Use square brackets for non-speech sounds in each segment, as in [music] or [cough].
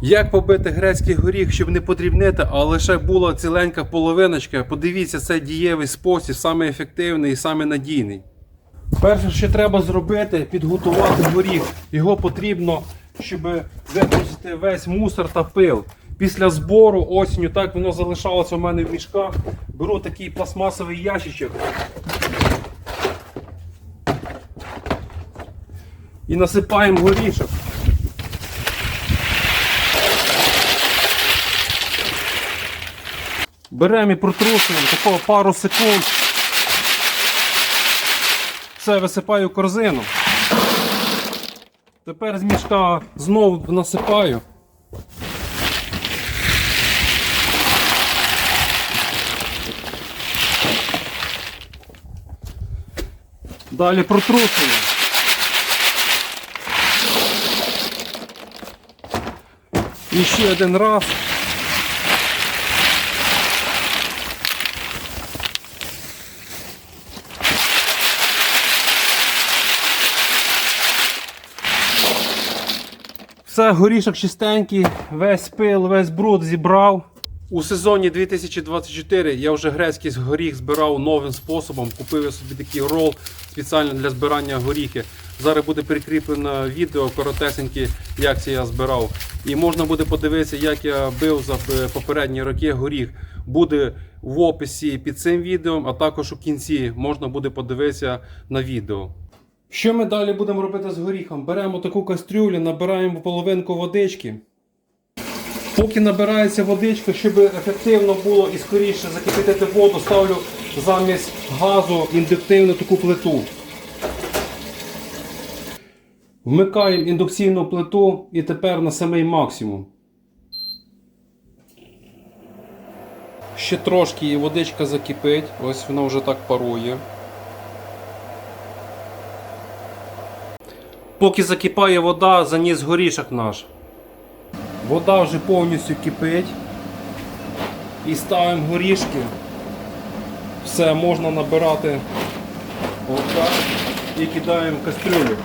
Як побити грецький горіх, щоб не подрібнити, а лише була ціленька половиночка. Подивіться, це дієвий спосіб, саме ефективний і саме надійний. Перше, що треба зробити, підготувати горіх. Його потрібно, щоб випустити весь мусор та пил. Після збору осінню, так воно залишалося у мене в мішках. Беру такий пластмасовий ящичок. І насипаємо горішок. Беремо і протрушуємо такого пару секунд. Все, висипаю корзину. Тепер з мішка знову насипаю. Далі протрушую. І ще один раз. Все, горішок чистенький, весь пил, весь бруд зібрав. У сезоні 2024 я вже грецький горіх збирав новим способом. Купив я собі такий рол спеціально для збирання горіхи. Зараз буде прикріплено відео коротесеньке, як це я збирав. І можна буде подивитися, як я бив за попередні роки горіх. Буде в описі під цим відео, а також у кінці можна буде подивитися на відео. Що ми далі будемо робити з горіхом? Беремо таку кастрюлю, набираємо половинку водички. Поки набирається водичка, щоб ефективно було і скоріше закипятити воду, ставлю замість газу індуктивну таку плиту. Вмикаємо індукційну плиту і тепер на самий максимум. Ще трошки і водичка закипить, ось вона вже так парує. Поки закипає вода, заніс горішок наш. Вода вже повністю кипить. І ставимо горішки. Все, можна набирати отак і кидаємо кастрюлю.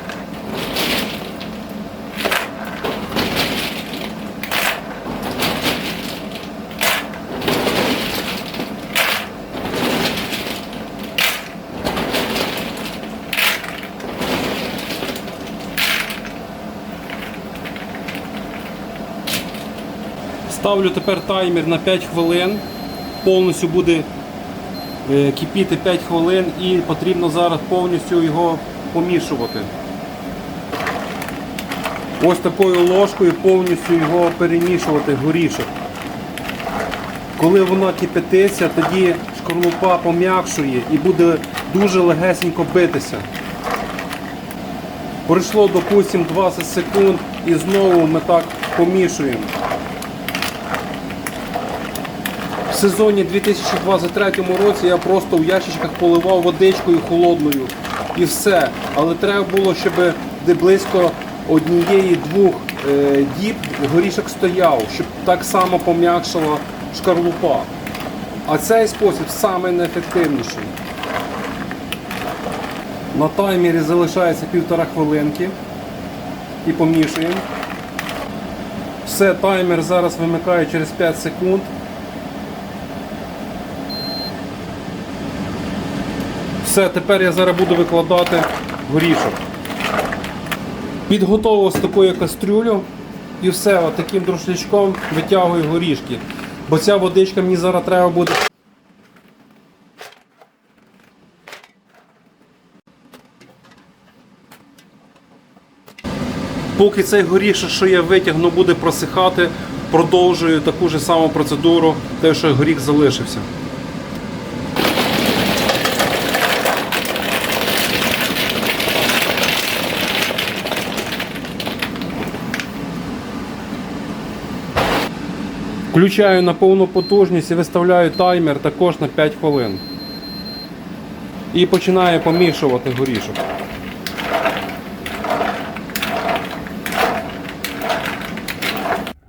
Ставлю тепер таймер на 5 хвилин. Повністю буде е, кипіти 5 хвилин і потрібно зараз повністю його помішувати. Ось такою ложкою повністю його перемішувати горішок. Коли вона кипятиться, тоді шкарлупа пом'якшує і буде дуже легесенько битися. Пройшло, допустимо, 20 секунд і знову ми так помішуємо. В сезоні 2023 році я просто в ящичках поливав водичкою холодною і все. Але треба було, щоб де близько однієї-двох е, діб горішок стояв, щоб так само пом'якшила шкарлупа. А цей спосіб самий неефективніший. На таймері залишається півтора хвилинки і помішуємо. Все, таймер зараз вимикає через 5 секунд. Все, тепер я зараз буду викладати горішок. Підготовив ось таку кастрюлю і все, таким друшлячком витягую горішки. Бо ця водичка мені зараз треба буде. Поки цей горішок, що я витягну, буде просихати, продовжую таку ж саму процедуру, те, що горіх залишився. Включаю на повну потужність і виставляю таймер також на 5 хвилин. І починаю помішувати горішок.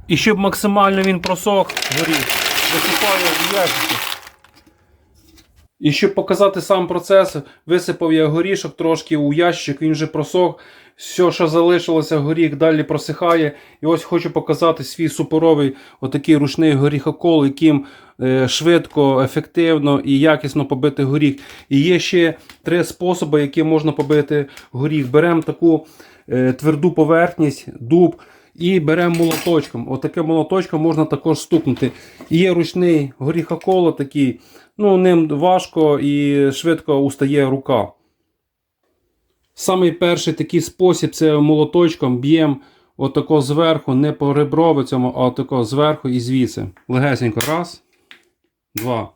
І щоб максимально він просох горіх, висипаю в ящики. І щоб показати сам процес, висипав я горішок трошки у ящик, він вже просох. Все, що залишилося, горіх далі просихає. І ось хочу показати свій суперовий отакий ручний горіхокол, яким е, швидко, ефективно і якісно побити горіх. І є ще три способи, які можна побити горіх. Беремо таку е, тверду поверхність, дуб. І беремо молоточком. Отаке молоточком можна також стукнути. Є ручний горіхоколо такий, ну ним важко і швидко устає рука. Самий перший такий спосіб це молоточком б'ємо отако зверху, не по реброву цьому, а отако зверху і звідси. Легесенько. Раз, два.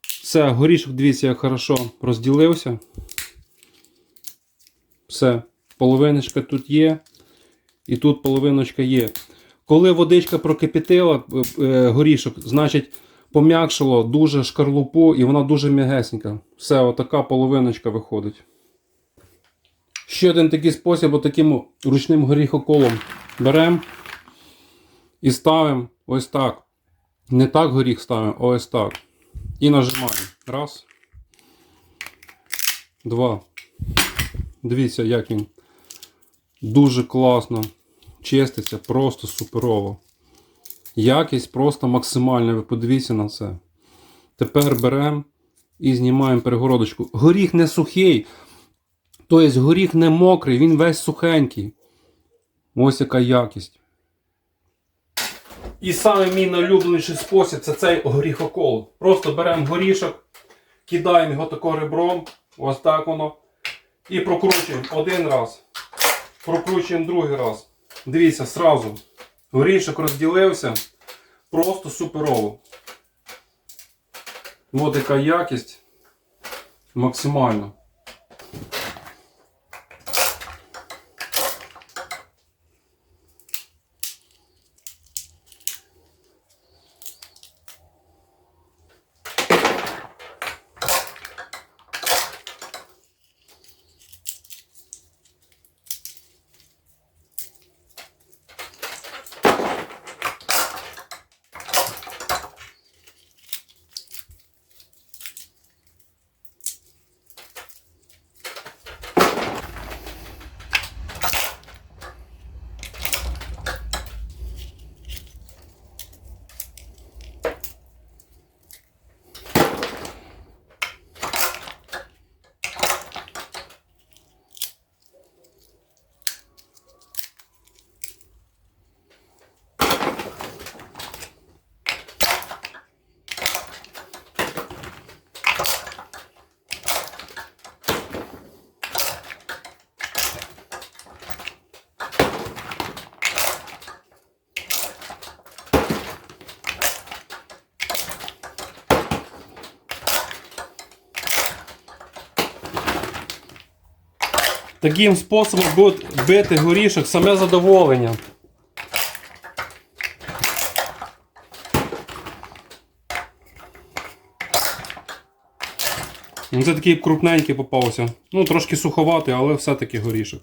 Все, горішок, дивіться, як хорошо розділився. Все, половиночка тут є. І тут половиночка є. Коли водичка прокипятила е, е, горішок, значить пом'якшило дуже шкарлупу і вона дуже м'ягесенька. Все, отака половиночка виходить. Ще один такий спосіб, отаким ручним горіхоколом беремо і ставимо ось так. Не так горіх ставимо, а ось так. І нажимаємо. Раз. Два. Дивіться, як він дуже класно чиститься, просто суперово. Якість просто максимальна. Ви подивіться на це. Тепер беремо і знімаємо перегородочку. Горіх не сухий. Тобто горіх не мокрий, він весь сухенький. Ось яка якість. І саме мій найулюбленіший спосіб це цей горіхокол. Просто беремо горішок, кидаємо його тако ребром, ось так воно. І прокручуємо один раз. Прокручуємо другий раз. Дивіться, сразу. Горішок розділився. Просто суперово. Яка якість. Максимально. Таким способом будуть бити горішок саме задоволення. Ну, Це такий крупненький попався. Ну, трошки суховатий, але все-таки горішок.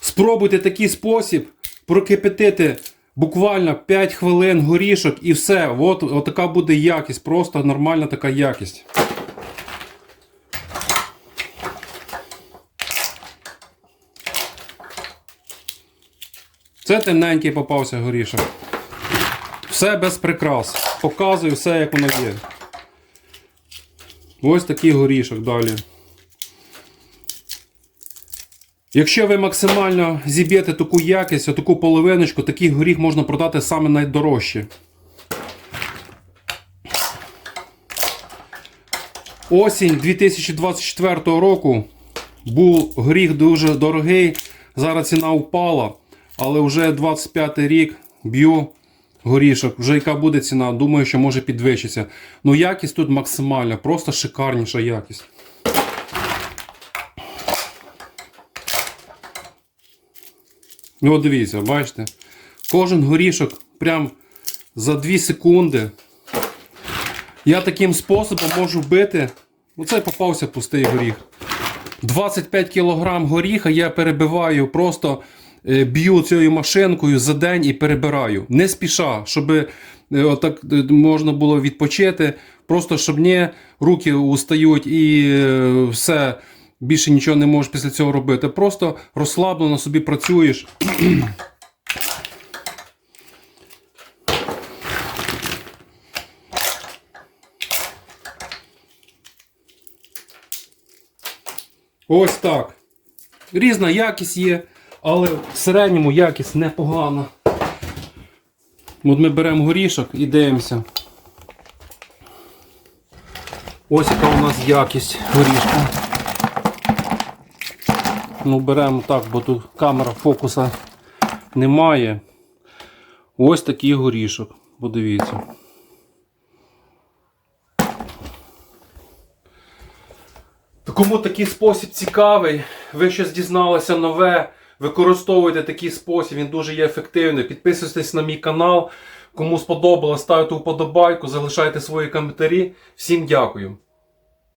Спробуйте такий спосіб прокипятити буквально 5 хвилин горішок і все. От, от така буде якість, просто нормальна така якість. Це темненький попався горішок. Все без прикрас. Показую все, як воно є. Ось такий горішок далі. Якщо ви максимально зіб'єте таку якість, таку половиночку, такий горіх можна продати саме найдорожче. Осінь 2024 року був горіх дуже дорогий. Зараз ціна впала, але вже 25 рік б'ю горішок. Вже яка буде ціна, думаю, що може підвищитися. Ну якість тут максимальна, просто шикарніша якість. От дивіться, бачите? Кожен горішок прям за 2 секунди. Я таким способом можу вбити. Оце попався пустий горіх. 25 кг горіха я перебиваю просто е, б'ю цією машинкою за день і перебираю. Не спіша, щоб е, отак е, можна було відпочити. Просто щоб не руки устають і все. Більше нічого не можеш після цього робити. Просто розслаблено собі працюєш. [clears throat] Ось так. Різна якість є, але в середньому якість непогана. От ми беремо горішок і дивимося. Ось яка у нас якість горішка. Ну, беремо так, бо тут камера фокуса немає. Ось такий горішок. Подивіться. Кому такий спосіб цікавий, ви щось дізналися нове, використовуйте такий спосіб, він дуже є ефективний. Підписуйтесь на мій канал. Кому сподобалось, ставте вподобайку, залишайте свої коментарі. Всім дякую.